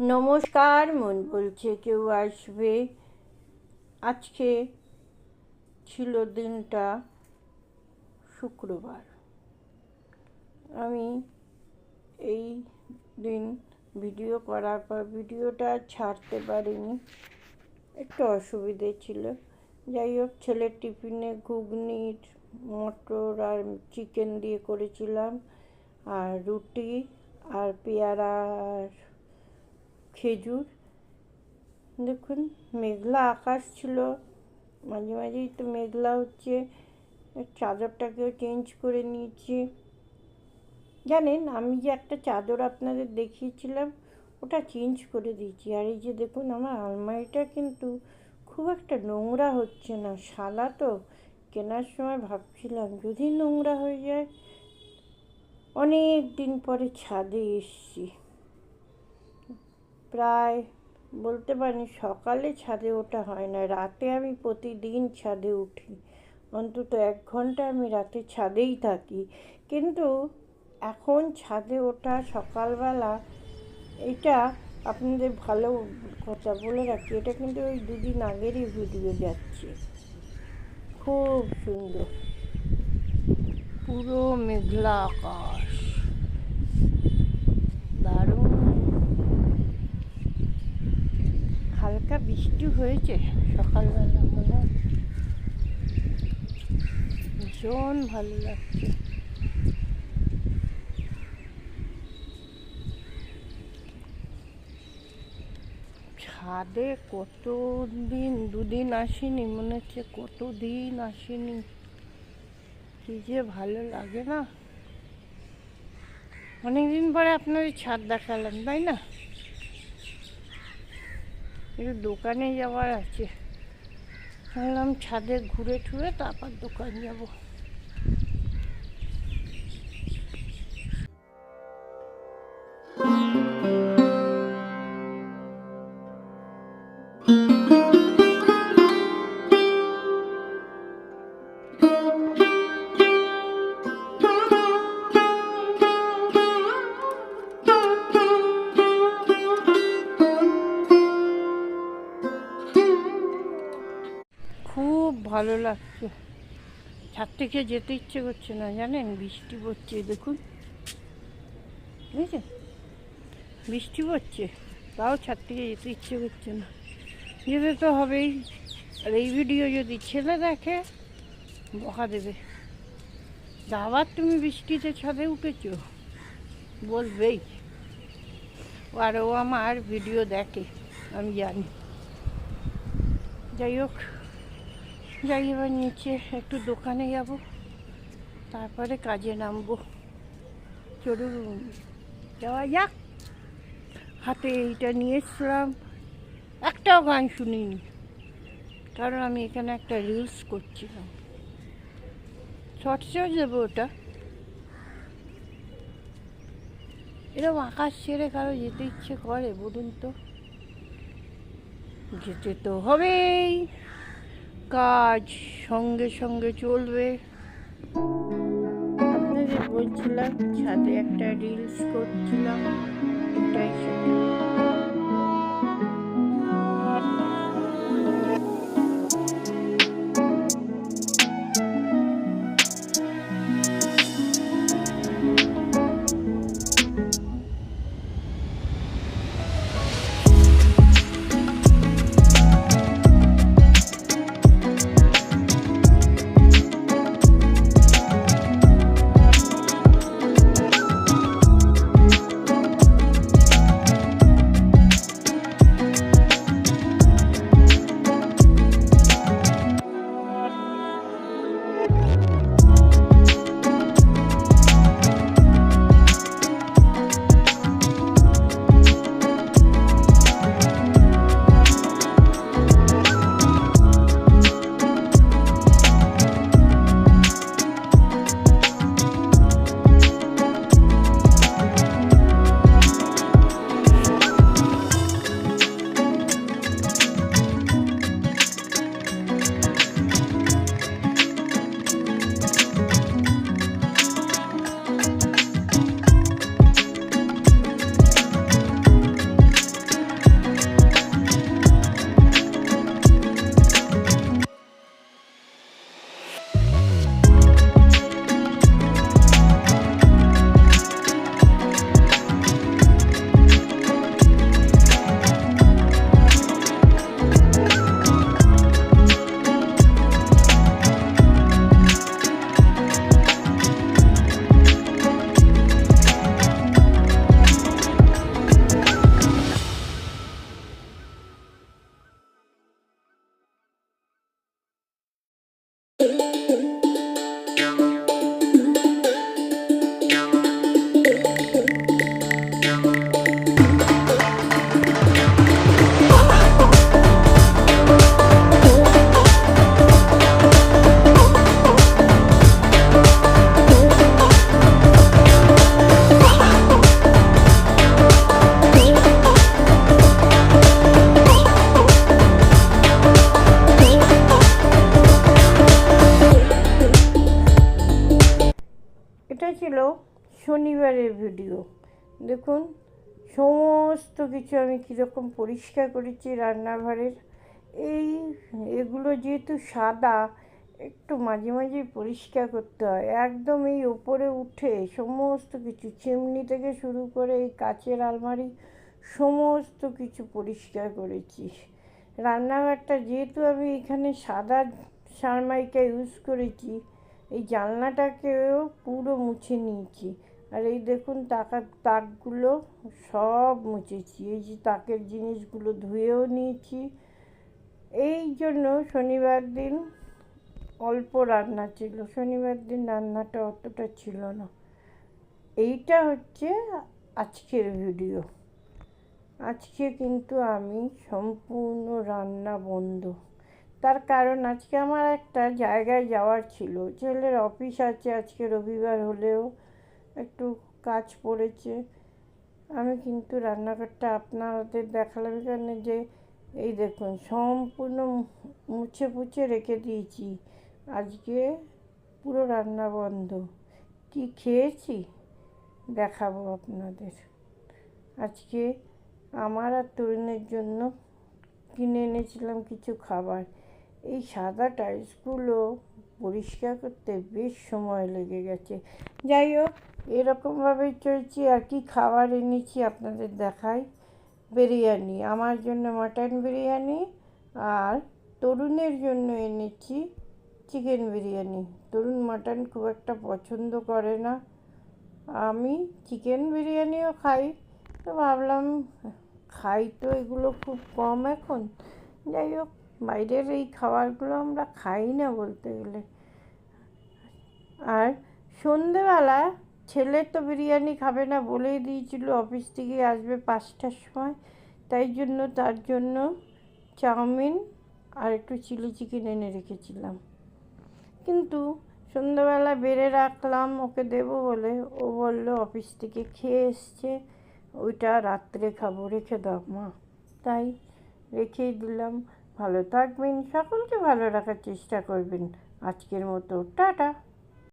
নমস্কার, মন বলছে কেউ আসবে। আজকে ছিল দিনটা শুক্রবার। আমি এই দিন ভিডিও করার পর ভিডিওটা ছাড়তে পারিনি। একটু অসুবিধে ছিল। যাই হোক, ছেলের টিফিনে ঘুগনির, মটর আর চিকেন দিয়ে করেছিলাম। আর রুটি আর পেয়ারা আর খেজুর, দেখুন মেঘলা আকাশ ছিল, মাঝে মাঝেই তো মেঘলা হচ্ছে, চাদরটাকেও চেঞ্জ করে নিয়েছি। জানেন, আমি যে একটা চাদর আপনাদের দেখিয়েছিলাম, ওটা চেঞ্জ করে দিয়েছি। আর এই যে দেখুন, আমার আলমারিটা কিন্তু খুব একটা নোংরা হচ্ছে না, শালা তো, কেনার সময় ভাবছিলাম যদি নোংরা হয়ে যায়, অনেক দিন পরে ছাদে এসছি। প্রায় বলতে পারি সকালে ছাদে ওঠা হয় না, রাতে আমি প্রতিদিন ছাদে উঠি। অন্তত এক ঘণ্টা আমি রাতে ছাদেই থাকি। কিন্তু এখন ছাদে ওঠা সকালবেলা, এটা আপনাদের ভালো কথা বলে রাখি, এটা কিন্তু ওই দুদিন আগেরই ভিডিও যাচ্ছে। খুব সুন্দর। পুরো মেঘলা আকাশ। দারুণ। হালকা বৃষ্টি হয়েছে সকালবেলা মনে ভীষণ ভালো লাগছে। ছাদে কত দিন দুদিন আসিনি, মনে হচ্ছে কতদিন আসিনি। কি যে ভালো লাগে না। অনেকদিন পরে আপনার ছাদ দেখালাম, তাই না? একটু দোকানে যাওয়ার আছে। ভাবলাম ছাদে ঘুরে ঠুরে তারপর দোকান যাব। ভালো লাগছে। ছাদ থেকে যেতে ইচ্ছে করছে না, জানেন? বৃষ্টি পড়ছে, দেখুন। বুঝেছেন? বৃষ্টি পড়ছে, তাও ছাদ থেকে যেতে ইচ্ছে করছে না। যেতে তো হবেই। আর এই ভিডিও যদি ছেলে দেখে, বকা দেবে। আবার তুমি বৃষ্টিতে ছাদে উঠেছো, বলবেই। আর ও আমার ভিডিও দেখে, আমি জানি। যাই হোক। যাই এবার নিচে একটু দোকানে যাব। তারপরে কাজে নামবো। চলুন, যাওয়া যাক। হাতে এইটা নিয়ে এসছিলাম একটাও গান শুনিনি, কারণ আমি এখানে একটা রিলস করছিলাম। শর্টসেও দেবো ওটা। এরকম আকাশ ছেড়ে কারও যেতে ইচ্ছে করে, বলুন তো। যেতে তো হবেই। কাজ সঙ্গে সঙ্গে চলবে। আপনাদের বলছিলাম ছাদে একটা রিলস করছিলাম এটাই সেটা। ভিডিও দেখুন, সমস্ত কিছু আমি কীরকম পরিষ্কার করেছি রান্নাঘরের। এই, এগুলো যেহেতু সাদা, একটু মাঝে মাঝে পরিষ্কার করতে হয়। একদম এই ওপরে উঠে সমস্ত কিছু, চিমনি থেকে শুরু করে এই কাচের আলমারি, সমস্ত কিছু পরিষ্কার করেছি। রান্নাঘরটা যেহেতু আমি এখানে সাদা সারমাইকা ইউজ করেছি, এই জানলাটাকেও পুরো মুছে নিয়েছি। আর এই দেখুন তাকার তাকগুলো সব মুছেছি। এই যে তাকের জিনিসগুলো ধুয়েও নিয়েছি। এই জন্য শনিবার দিন অল্প রান্না ছিল। শনিবার দিন রান্নাটা অতটা ছিল না। এইটা হচ্ছে আজকের ভিডিও। আজকে কিন্তু আমি সম্পূর্ণ রান্না বন্ধ। তার কারণ আজকে আমার একটা জায়গায় যাওয়ার ছিল। ছেলের অফিস আছে আজকে রবিবার হলেও। একটু কাজ পড়েছে। আমি কিন্তু রান্নাঘরটা আপনাদের দেখালাম এখানে যে, এই দেখুন, সম্পূর্ণ মুছে পুছে রেখে দিয়েছি। আজকে পুরো রান্না বন্ধ। কি খেয়েছি? দেখাবো আপনাদের। আজকে আমার আর তরুণের জন্য কিনে এনেছিলাম কিছু খাবার। এই সাদা টাইলসগুলো পরিষ্কার করতে বেশ সময় লেগে গেছে। যাই হোক এরকমভাবেই চলছি আর কি খাবার এনেছি আপনাদের দেখাই। বিরিয়ানি, আমার জন্য মাটন বিরিয়ানি আর তরুণের জন্য এনেছি চিকেন বিরিয়ানি। তরুণ মাটন খুব একটা পছন্দ করে না। আমি চিকেন বিরিয়ানিও খাই, তো ভাবলাম খাই তো এগুলো খুব কম এখন। যাই হোক, বাইরের এই খাবারগুলো আমরা খাই না বলতে গেলে। আর সন্ধেবেলা ছেলে তো বিরিয়ানি খাবে না বলেই দিয়েছিল অফিস থেকে আসবে পাঁচটার সময়। তাই জন্য তার জন্য চাউমিন আর একটু চিলি চিকেন এনে রেখেছিলাম। কিন্তু সন্ধ্যাবেলা বেড়ে রাখলাম ওকে দেব বলে। ও বলল অফিস থেকে খেয়ে এসছে, ওইটা রাত্রে খাব, রেখে দাও মা। তাই রেখেই দিলাম। ভালো থাকবেন, সকলকে ভালো রাখার চেষ্টা করবেন। আজকের মতো, টাটা।